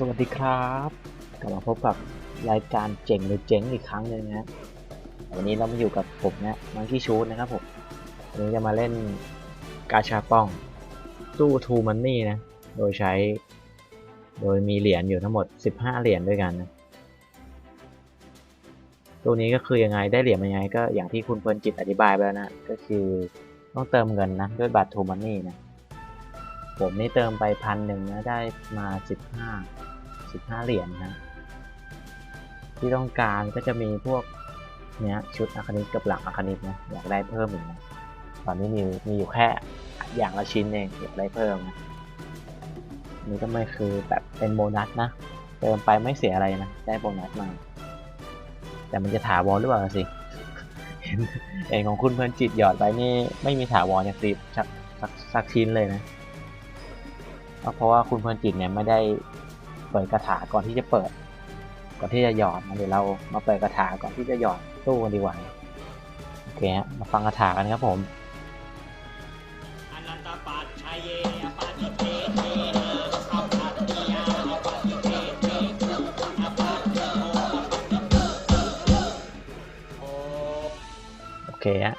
สวัสดีครับ กลับมาพบกับรายการเจ๋งหรือเจ๋งอีกครั้งหนึ่งนะฮะวันนี้เรามาอยู่กับผมนะมังคีชูนะครับผมวันนี้จะมาเล่นกาชาป้อง ตู้ทูมันนี่นะ โดยใช้ โดยมีเหรียญอยู่ทั้งหมด 15 เหรียญด้วยกันนะตัวนี้ก็คือยังไงได้เหรียญยังไง ก็อย่างที่คุณเพลินจิตอธิบายไปแล้วนะ ก็คือต้องเติมเงินนะด้วยบัตรทูมันนี่นะผมนี่เติมไปพันหนึ่งนะได้มาสิบห้า สิบห้าเหรียญนะที่ต้องการก็จะมีพวกเนี้ยชุดอาคานิตกับหลังอาคานิตนะอยากได้เพิ่มอีกนะตอนนี้มีมีอยู่แค่อย่างละชิ้นเองอยากได้เพิ่มนะนี่ก็ไม่คือแบบเป็นโบนัสนะเติมไปไม่เสียอะไรนะได้โบนัสมา แต่มันจะถาวรหรือเปล่าสิเห็นของคุณเพื่อนจิตหยอดไปนี่ไม่มีถาวรอย่างสิสักสักสักชิ้นเลยนะก็เพราะว่าคุณเพลินจิตเนี่ยไม่ได้ เปิดกระถาก่อนที่จะเปิด ก่อนที่จะหยอดนะเดี๋ยวเรามาเปิดกระถาก่อนที่จะหยอดตู้กันดีกว่าโอเคฮะมาฟังกระถากันครับผมอนันตปัจชัยปาติเทเทนะอัปปัตติยาปาติเทเทอปัตติโอโอโอเคฮะ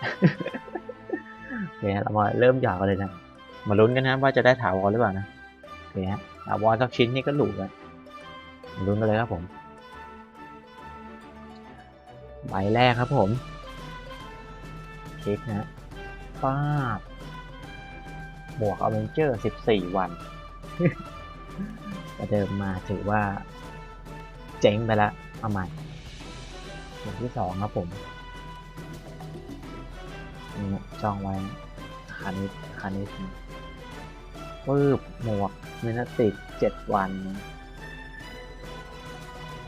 โอเคฮะเรามาเริ่มหยอดกันเลยนะมาลุ้นกันนะว่าจะได้ถาวรหรือเปล่านะโอเคฮะถาวรสักชิ้นนี่ก็หลูแล้ว ลุ้นกันเลยครับผมใบแรกครับผมคลิกนะป้าบบวกอเวนเจอร์ 14 วันประเดิมมาถือว่าเจ๊งไปแล้วเอาใหม่อย่างที่สองครับผมนี่จองไว้คานิสคานิสปืบหมวกเมนติก 7 วัน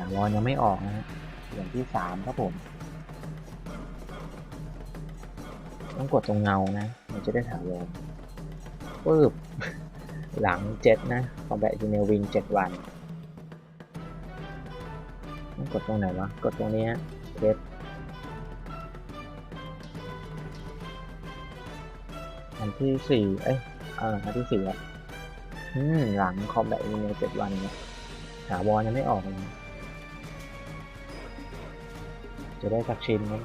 ถาวรยังไม่ออกนะฮะอย่างที่สามครับผม ต้องกดตรงเงานะ มันจะได้ถาวรปึ๊บ หลังเจ็ดนะคอมแบทยูเนวิงเจ็ดวันต้องกดตรงไหนวะ กดตรงนี้ฮะเทสอันที่สี่เอ้ยเอออันที่สี่ล้วอืมหลังคอมแบทยูเนเจ็ดวันเนี่ยถาวรยังไม่ออกเลย จะได้สักชิ้นไหม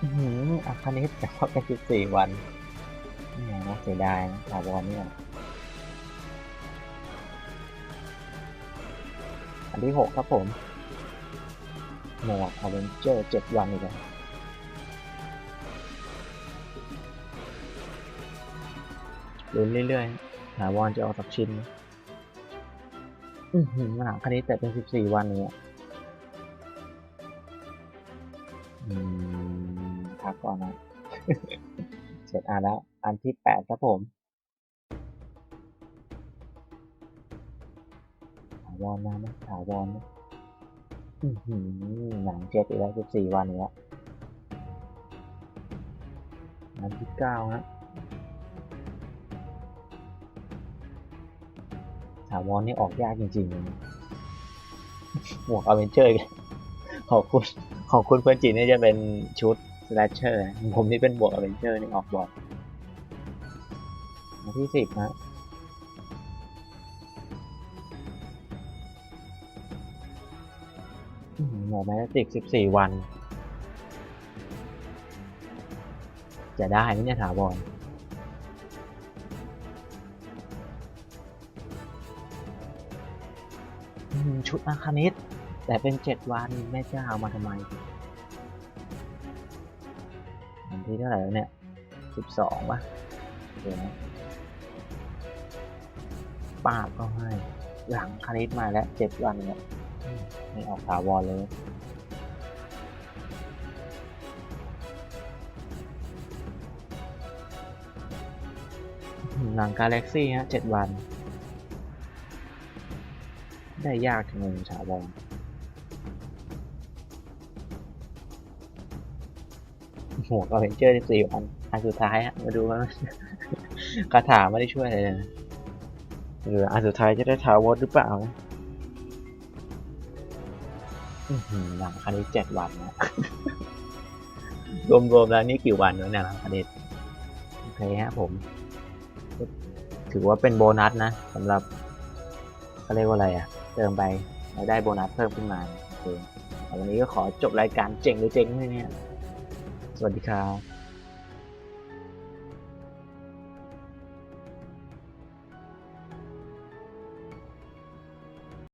อือหืออาคานิสแต่ว่าเป็นสิบสี่วันนี่นะเสียดายนะถาวรเนี่ยอันที่หกครับผมหมวกอเวนเจอร์เจ็ดวันอีกแล้วลุ้นเรื่อยๆถาวรจะออกสักชิ้น อือหือหนังคันนี้แต่เป็นสิบสี่วันเนี่ย กก่อนนะเสร็จอ่านแล้ว อันที่แปดครับผมถาวรมาไหมถาวรไหมหนังเจ็ดอีกแล้วสิบสี่วันอีกแล้วอันที่เก้าฮะถาวรนี่ออกยากจริงๆหมวกอเวนเจอร์อีกแล้วขอบคุณขอบคุณเพื่อนจีนนี่จะเป็นชุด สแลชเชอร์ผมนี่เป็นบวกอเวนเจอร์นี่ออกบอร์ดที่สิบฮะหมอแมติกสิบสี่วัน จะได้ไหมเนี่ยถาวรชุดอาคานิตแต่เป็นเจ็ดวันแม่เจ้าเอามาทำไม วันที่เท่าไหร่แล้วเนี่ยสิบสองวะเดี๋ยวนะป้าบก็ให้ หลังคณิตมาแล้วเจ็ดวันเนี่ยไม่ออกถาวรเลยหลังกาแล็กซี่ฮะเจ็ดวัน ได้ยากจังเลยถาวร หมวกอเวนเจอร์สี่วันอันสุดท้ายฮะมาดูว่าคาถาไม่ได้ช่วยอะไรเลยหรืออันสุดท้ายจะได้ทาวอหรือเปล่านะหือหลังคณิตเจ็ดวันนะรวมๆแล้วนี่กี่วันวเนี่ยหลังคณิตโอเคฮะผม ถือว่าเป็นโบนัสนะสำหรับเขาเรียกว่าอะไรอะเติมไปเราได้โบนัสเพิ่มขึ้นมาโอเควันนี้ก็ขอจบรายการเจ๋งหรือเจ๋งเลยเนี่ย สวัสดีครับ